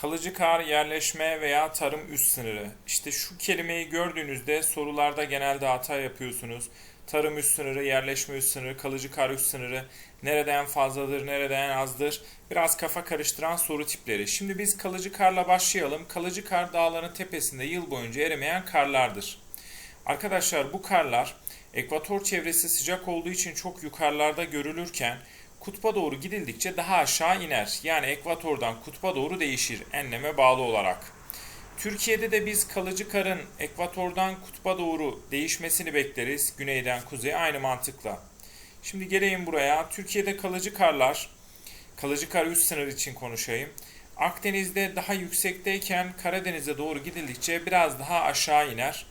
Kalıcı kar, yerleşme veya tarım üst sınırı. İşte şu kelimeyi gördüğünüzde sorularda genelde hata yapıyorsunuz. Tarım üst sınırı, yerleşme üst sınırı, kalıcı kar üst sınırı, nereden fazladır, nereden azdır. Biraz kafa karıştıran soru tipleri. Şimdi biz kalıcı karla başlayalım. Kalıcı kar dağların tepesinde yıl boyunca erimeyen karlardır. Arkadaşlar bu karlar ekvator çevresi sıcak olduğu için çok yukarılarda görülürken kutba doğru gidildikçe daha aşağı iner. Yani ekvatordan kutba doğru değişir enleme bağlı olarak. Türkiye'de de biz kalıcı karın ekvatordan kutba doğru değişmesini bekleriz. Güneyden kuzeye aynı mantıkla. Şimdi geleyim buraya. Türkiye'de kalıcı karlar, kalıcı kar üst sınır için konuşayım. Akdeniz'de daha yüksekteyken Karadeniz'e doğru gidildikçe biraz daha aşağı iner.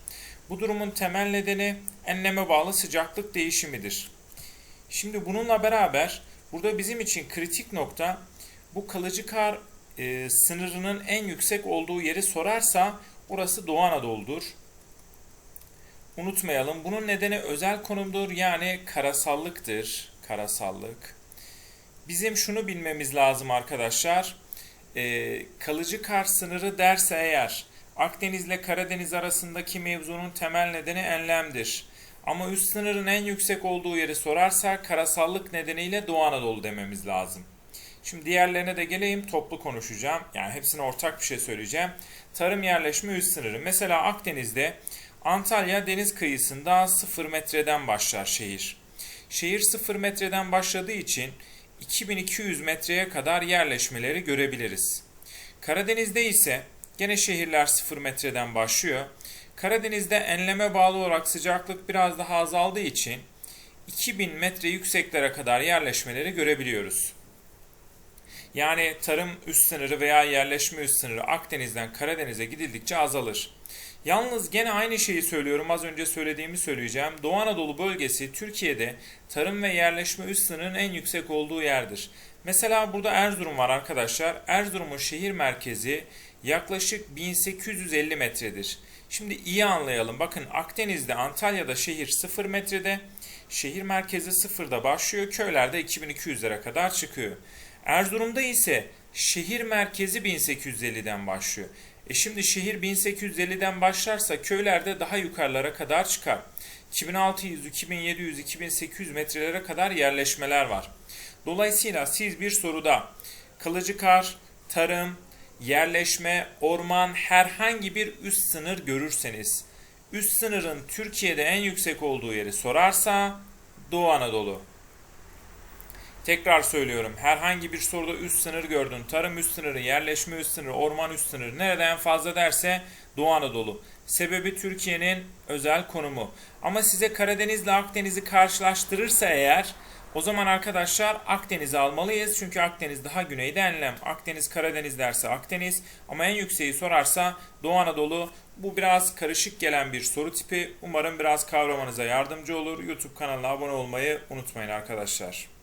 Bu durumun temel nedeni enleme bağlı sıcaklık değişimidir. Şimdi bununla beraber burada bizim için kritik nokta bu kalıcı kar e, sınırının en yüksek olduğu yeri sorarsa orası Doğu Anadolu'dur. Unutmayalım bunun nedeni özel konumdur yani karasallıktır. Karasallık. Bizim şunu bilmemiz lazım arkadaşlar. E, kalıcı kar sınırı derse eğer Akdeniz ile Karadeniz arasındaki mevzunun temel nedeni enlemdir. Ama üst sınırın en yüksek olduğu yeri sorarsak karasallık nedeniyle Doğu Anadolu dememiz lazım. Şimdi diğerlerine de geleyim toplu konuşacağım. Yani hepsine ortak bir şey söyleyeceğim. Tarım yerleşme üst sınırı. Mesela Akdeniz'de Antalya deniz kıyısında 0 metreden başlar şehir. Şehir 0 metreden başladığı için 2200 metreye kadar yerleşmeleri görebiliriz. Karadeniz'de ise gene şehirler 0 metreden başlıyor. Karadeniz'de enleme bağlı olarak sıcaklık biraz daha azaldığı için 2000 metre yükseklere kadar yerleşmeleri görebiliyoruz. Yani tarım üst sınırı veya yerleşme üst sınırı Akdeniz'den Karadeniz'e gidildikçe azalır. Yalnız gene aynı şeyi söylüyorum az önce söylediğimi söyleyeceğim. Doğu Anadolu bölgesi Türkiye'de tarım ve yerleşme üst sınırının en yüksek olduğu yerdir. Mesela burada Erzurum var arkadaşlar. Erzurum'un şehir merkezi yaklaşık 1850 metredir. Şimdi iyi anlayalım. Bakın Akdeniz'de Antalya'da şehir 0 metrede. Şehir merkezi sıfırda başlıyor. Köylerde 2200'lere kadar çıkıyor. Erzurum'da ise şehir merkezi 1850'den başlıyor. E şimdi şehir 1850'den başlarsa köylerde daha yukarılara kadar çıkar. 2600, 2700, 2800 metrelere kadar yerleşmeler var. Dolayısıyla siz bir soruda kalıcı kar, tarım, yerleşme, orman herhangi bir üst sınır görürseniz üst sınırın Türkiye'de en yüksek olduğu yeri sorarsa Doğu Anadolu. Tekrar söylüyorum. Herhangi bir soruda üst sınır gördün. Tarım üst sınırı, yerleşme üst sınırı, orman üst sınırı nereden fazla derse Doğu Anadolu. Sebebi Türkiye'nin özel konumu. Ama size Karadeniz ile Akdeniz'i karşılaştırırsa eğer o zaman arkadaşlar Akdeniz'i almalıyız. Çünkü Akdeniz daha güneyde enlem. Akdeniz Karadeniz derse Akdeniz ama en yükseği sorarsa Doğu Anadolu. Bu biraz karışık gelen bir soru tipi. Umarım biraz kavramanıza yardımcı olur. YouTube kanalına abone olmayı unutmayın arkadaşlar.